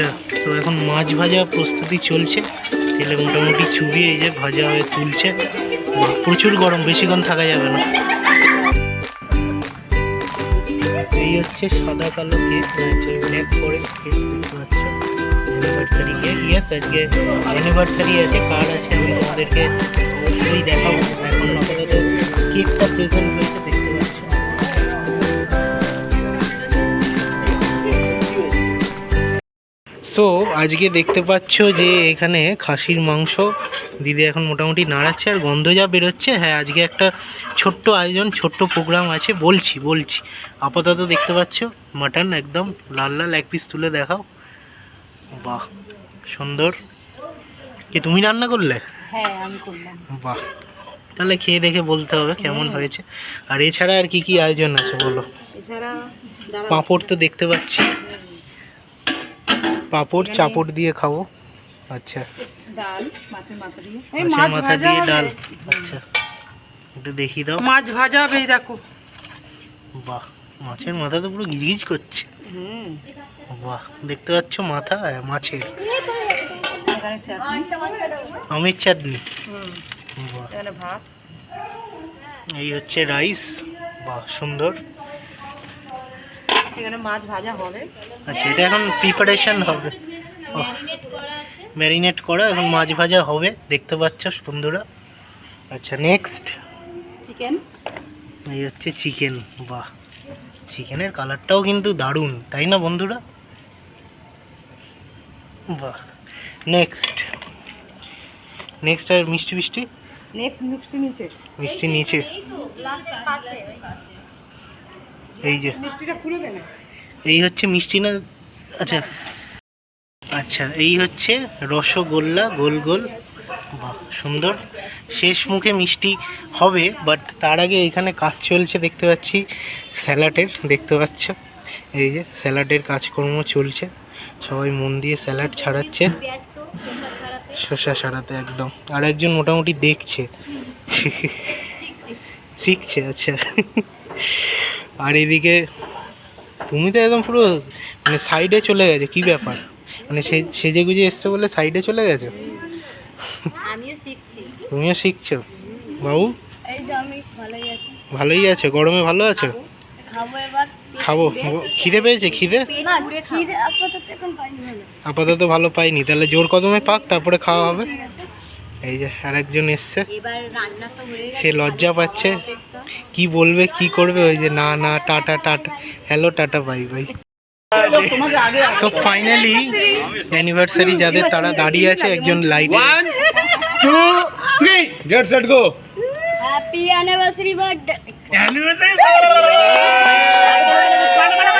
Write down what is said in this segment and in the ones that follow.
আচ্ছা তো এখন মাছ ভাজা প্রস্তুতি চলছে। তেলে মোটামুটি চুবিয়ে এই যে ভাজা হয়ে তুলছে। প্রচুর গরম বেশিক্ষণ থাকা যাবে না। এই হচ্ছে সাদা কালো কেক হচ্ছে black forest cake anniversary cake yes আজকে অ্যানিভার্সারি আছে। কার্ড আছে, আমি তোমাদেরকে অবশ্যই দেখাবো। এখন আপাতত কেকটা প্রেজেন্ট হয়েছে। সো আজকে দেখতে পাচ্ছ যে এখানে খাসির মাংস দিদি এখন মোটামুটি নাড়াচ্ছে আর গন্ধ যা বেরোচ্ছে। হ্যাঁ আজকে একটা ছোট্ট আয়োজন ছোট্ট প্রোগ্রাম আছে বলছি বলছি। আপাতত দেখতে পাচ্ছ মাটন একদম লাল লাল এক পিস তুলে দেখাও। বাহ সুন্দর। কি তুমি রান্না করলে? হ্যাঁ আমি করলাম। বাহ তাহলে খেয়ে দেখে বলতে হবে কেমন হয়েছে। আর এছাড়া আর কি কি আয়োজন আছে বলো? এছাড়া পাঁপড় তো দেখতে পাচ্ছি। পাঁপড় চাপড় দিয়ে খাব। আচ্ছা। ডাল মাছের মাথা দিয়ে। মাছের মাথা দিয়ে ডাল। আচ্ছা। একটু দেখিয়ে দাও। মাছ ভাজা হবে দেখো। বাহ মাছের মাথা তো পুরো গিজগিজ করছে। হুম। বাহ দেখতে পাচ্ছ মাথা মাছের। এখানে চাটনি। আমের এই হচ্ছে রাইস। বাহ সুন্দর। এখানে মাছ ভাজা হবে। আচ্ছা এটা এখন প্রিপারেশন হবে। ম্যারিনেট করা এখন মাছ ভাজা হবে দেখতে পাচ্ছ বন্ধুরা। আচ্ছা নেক্সট চিকেন এই হচ্ছে চিকেন বাহ। চিকেনের কালারটাও কিন্তু দারুণ তাই না বন্ধুরা? বাহ নেক্সট নেক্সট আর মিষ্টি মিষ্টি? নেক্সট মিষ্টি নিচে। মিষ্টি নিচে। এই যে। মিষ্টিটা খুলে দে না এই হচ্ছে মিষ্টি না? আচ্ছা। আচ্ছা এই হচ্ছে রসগোল্লা গোল গোল। বাহ সুন্দর। শেষ মুখে মিষ্টি হবে বাট তার আগে এখানে কাজ চলছে দেখতে পাচ্ছি। স্যালাডের দেখতে পাচ্ছ। এই যে স্যালাডের কাজকর্ম চলছে। সবাই মন দিয়ে স্যালাড ছাড়াচ্ছে। শসা সারাতে একদম। আর একজন মোটামুটি দেখছে। শিখছে আচ্ছা। আর এদিকে তুমি তো একদম পুরো মানে সাইডে চলে গেছো কি ব্যাপার? মানে সেজে গুজে এসছো বলে সাইডে চলে গেছো? আমিও শিখছি। তুমিও শিখছো? বাবু? এই যে আমি ভালোই আছি। ভালোই আছো গরমে ভালো আছো? খাব এবার। খাব খিদে পেয়েছে। খিদে আপাতত ভালো। পাইনি তাহলে জোর কদমে পাক তারপরে খাওয়া হবে। এই যে আরেকজন এসছে এবার রান্না তো হয়ে সে লজ্জা পাচ্ছে কি বলবে কি করবে ওই যে না না tata tata hello tata bye bye so finally anniversary যাদের তারা দাঁড়িয়ে আছে একজন লাইটে three. Get set, go. Happy anniversary birthday बाग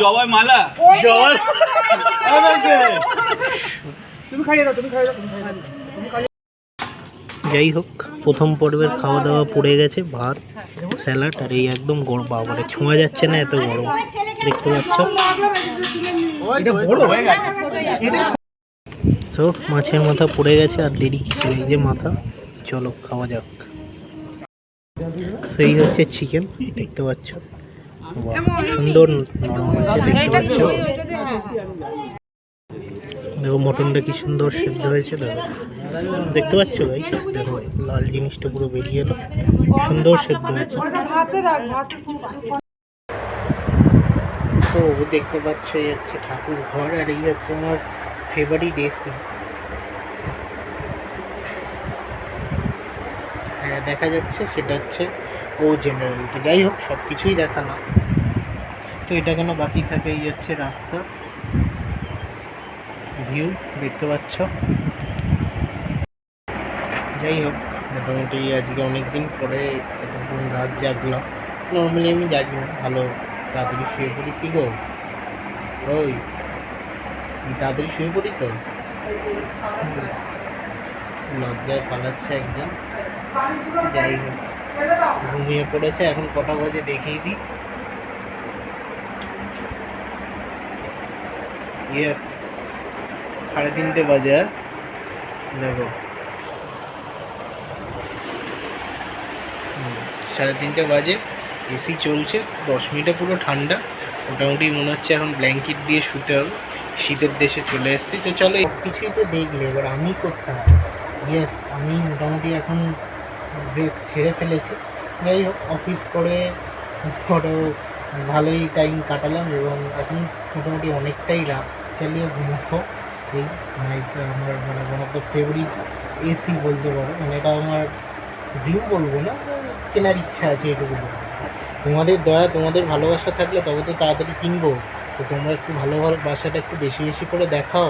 জবাই মালা? না ও কি জবাই তুমি খাইয়ে দাও তুমি খাইয়ে দাও তুমি খাইয়ে যাই হোক প্রথম পর্বের খাওয়া দাওয়া পড়ে গেছে ভাত স্যালাড আর এই একদম গরম বাবারে ছোঁয়া যাচ্ছে না এত গরম। দেখতে পাচ্ছ? এটা বড় হয়ে গেছে। সো মাছের মাথা পড়ে গেছে আর দেরি কিছু নেই যে মাথা চলো খাওয়া যাক। সেই হচ্ছে চিকেন দেখতে পাচ্ছ? সুন্দর নরম আছে দেখতে পাচ্ছ দেখো মটনটা কি সুন্দর সিদ্ধ হয়েছে, দেখো। দেখতে পাচ্ছ, ভাই? দেখো, লাল জিনিসটা পুরো বেরিয়ে এলো। সুন্দর সিদ্ধ হয়েছে। তো দেখতে পাচ্ছ, এই হচ্ছে ঠাকুর ঘর, আর এই হচ্ছে আমার ফেভারিট এসি হ্যাঁ দেখা যাচ্ছে, সেটা হচ্ছে ও জেনারেল তো যাই হোক সব কিছুই দেখা তো এটা কেন বাকি থাকে? এই হচ্ছে রাস্তা। ভিউ দেখতে পাচ্ছ। যাই হোক, মোটামুটি আজকে অনেক দিন পরে এতক্ষণ রাত জাগলাম। নর্মালি আমি জাগি না, ভালো। তাড়াতাড়ি শুয়ে পড়ি কী গো? ওই তাড়াতাড়ি শুয়ে পড়ি তো? লজ্জায় পালাচ্ছে একদম যাই হোক, ঘুমিয়ে পড়েছে, এখন কটা বাজে দেখিয়ে দিই। ইয়েস সাড়ে তিনটে বাজে দেখো। সাড়ে তিনটে বাজে, এসি চলছে, দশ মিনিটে পুরো ঠান্ডা। মোটামুটি মনে হচ্ছে এখন ব্ল্যাঙ্কেট দিয়ে শুতে হবে। শীতের দেশে চলে এসেছি, তো চলো কিছুই তো দেখলে। এবার আমি কোথায়? ইয়েস আমি মোটামুটি এখন ড্রেস ছেড়ে ফেলেছি। যাই হোক অফিস করে ওটা ভালোই টাইম কাটালাম এবং এখন মোটামুটি অনেকটাই রাত। চালিয়ে ঘুমাবো এই মাই আমার মানে one of the favourite AC বলতে পারো। মানে এটা আমার ড্রিম বলব না কেনার ইচ্ছা আছে এটুকু। তোমাদের দয়া, তোমাদের ভালোবাসা থাকলে তবে তো তাড়াতাড়ি কিনবো। তো তোমরা একটু ভালো ভালো বাসাটা একটু বেশি বেশি করে দেখাও।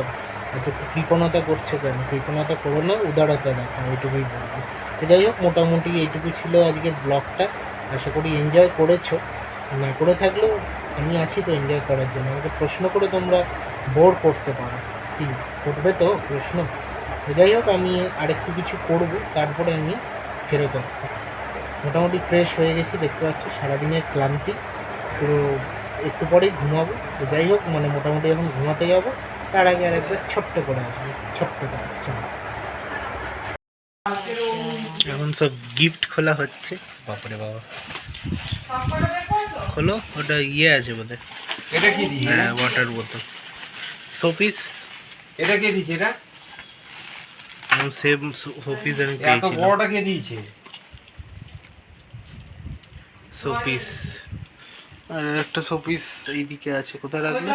এত কৃপণতা করছ কেন? কৃপণতা করো না, উদারতা দেখাও এইটুকুই বলব। তো যাই হোক, মোটামুটি এইটুকু ছিল আজকের ব্লগটা। আশা করি এনজয় করেছ। না করে থাকলেও আমি আছি তো এনজয় করার জন্য। আমাকে প্রশ্ন করে তোমরা। বোর করতে পারো। কি করবে তো প্রশ্ন? যাই হোক আমি আরেকটু কিছু করব তারপরে আমি ফেরত আসছি। মোটামুটি ফ্রেশ হয়ে গেছি দেখতে পাচ্ছ সারাদিনের ক্লান্তি। পুরো একটু পরেই ঘুমাবো। তো যাই হোক মানে মোটামুটি এখন ঘুমাতে যাব তার আগে আর একবার ছোট্ট করে আসব। ছোট্ট করে চলো। এখন সব গিফট খোলা হচ্ছে। বাপরে বাবা। খোলো ওটা ইয়ে আছে বোধহয়। এটা কি হ্যাঁ ওয়াটার বোতল শোপিস এটা কে দিছে এটা? সেম শোপিস আমি এত পেয়েছিলাম। বড়টা কে দিয়েছে? শোপিস আর একটা শোপিস এইদিকে আছে কোথায় রাখবে?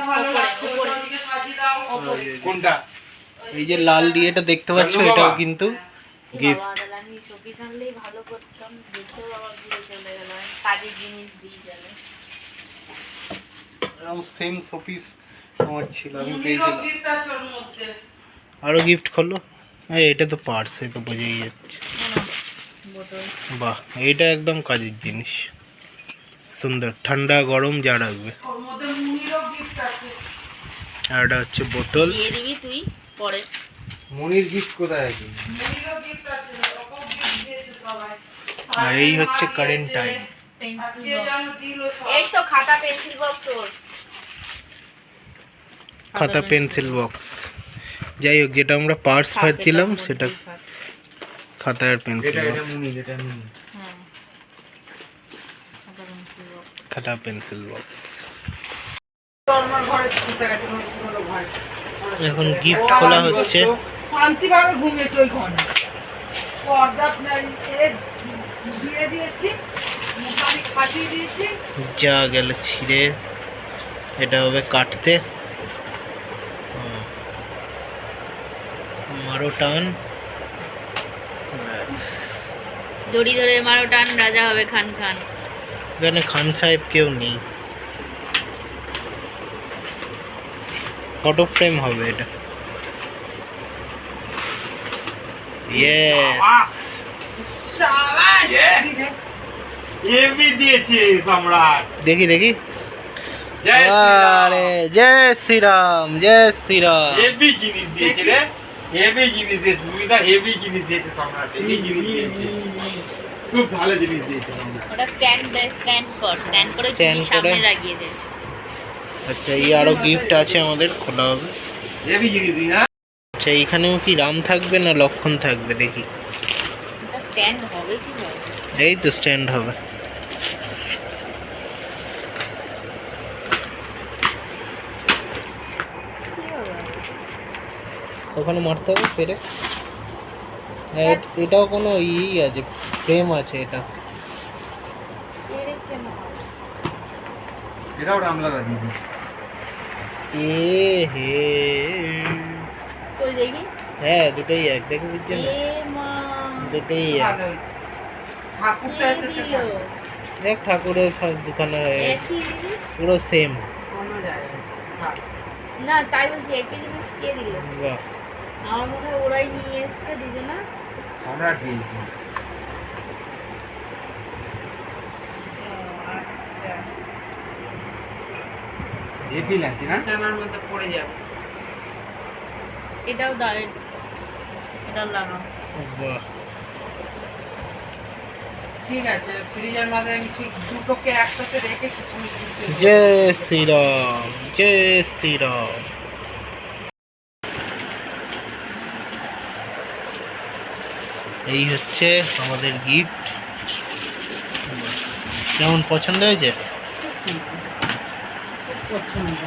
কোনটা? এই যে লাল ডিয়েটা দেখতে পাচ্ছ এটাও কিন্তু গিফট সেম শোপিস আমার ছিল আমি পেয়েছিলাম। আরও গিফট খোলো হ্যাঁ এটা তো পার্স এ তো বোঝাই যাচ্ছে। বাহ এইটা একদম কাজের জিনিস। সুন্দর ঠান্ডা গরম যা রাখবে আর এটা হচ্ছে বোতল। দিয়ে দিবি তুই পরে। মনির গিফট কোথায় আছে? আর এই হচ্ছে কারেন্ট টাইম এই তো খাতা পেন্সিল বক্স তোর। খাতা পেন্সিল বক্স যাই হোক যেটা আমরা পার্স পাচ্ছিলাম সেটা খাতা আর পেন্সিল বক্স হ্যাঁ। খাতা পেন্সিল বক্স খাতা পেন্সিল বক্স এখন গিফট খোলা হচ্ছে। শান্তিভাবে দিয়ে দিয়েছি। যা গেল ছিঁড়ে। এটা হবে কাটতে। মারো টান দড়ি ধরে মারো টান রাজা হবে খান খান। এখানে খান সাহেব কেউ নেই। ফটো ফ্রেম হবে এটা। দেখি দেখি। জয় আরে জয় শ্রীরাম জয় শ্রীরাম। জিনিস দিয়েছে রে। হেভি জিনিস দিয়েছে সুবিধা হেভি জিনিস দিয়েছে সম্রাট হেভি জিনিস দিয়েছে। খুব ভালো জিনিস দিয়েছে সম্রাট। ওটা স্ট্যান্ড স্ট্যান্ড কর স্ট্যান্ড করে Stand সামনে লাগিয়ে দে আচ্ছা এই আরও গিফট আছে আমাদের খোলা হবে। হেভি জিনিস হ্যাঁ? আচ্ছা এইখানেও কি রাম থাকবে না লক্ষণ থাকবে দেখি। এটা স্ট্যান্ড হবে কি হবে এই তো স্ট্যান্ড হবে। ওখানে মারতে হবে পেরে হ্যাঁ এটাও কোনো ইই আছে ফ্রেম আছে এটা? দিদি এ হে। হ্যাঁ দুটোই এক। দেখে বুঝছেন? দুটোই এক। ঠাকুরটা এসেছে দেখ ঠাকুরের দোকানে পুরো সেম। না তাই বলছি একই জিনিস কে দিল? বাহ। আমার মনে হয় ওরাই নিয়ে এসছে দুজনা। সম্রাট দিয়েছি আচ্ছা। হেভি লাগছে না? জামার মধ্যে পড়ে যাবে। এটাও দাও এটাও লাগাও বাহ। ঠিক আছে ফ্রিজের মাঝে আমি ঠিক দুটোকে একসাথে রেখে জয় শ্রীরাম জয় শ্রীরাম। এই হচ্ছে আমাদের গিফট কেমন পছন্দ হয়েছে? পছন্দ।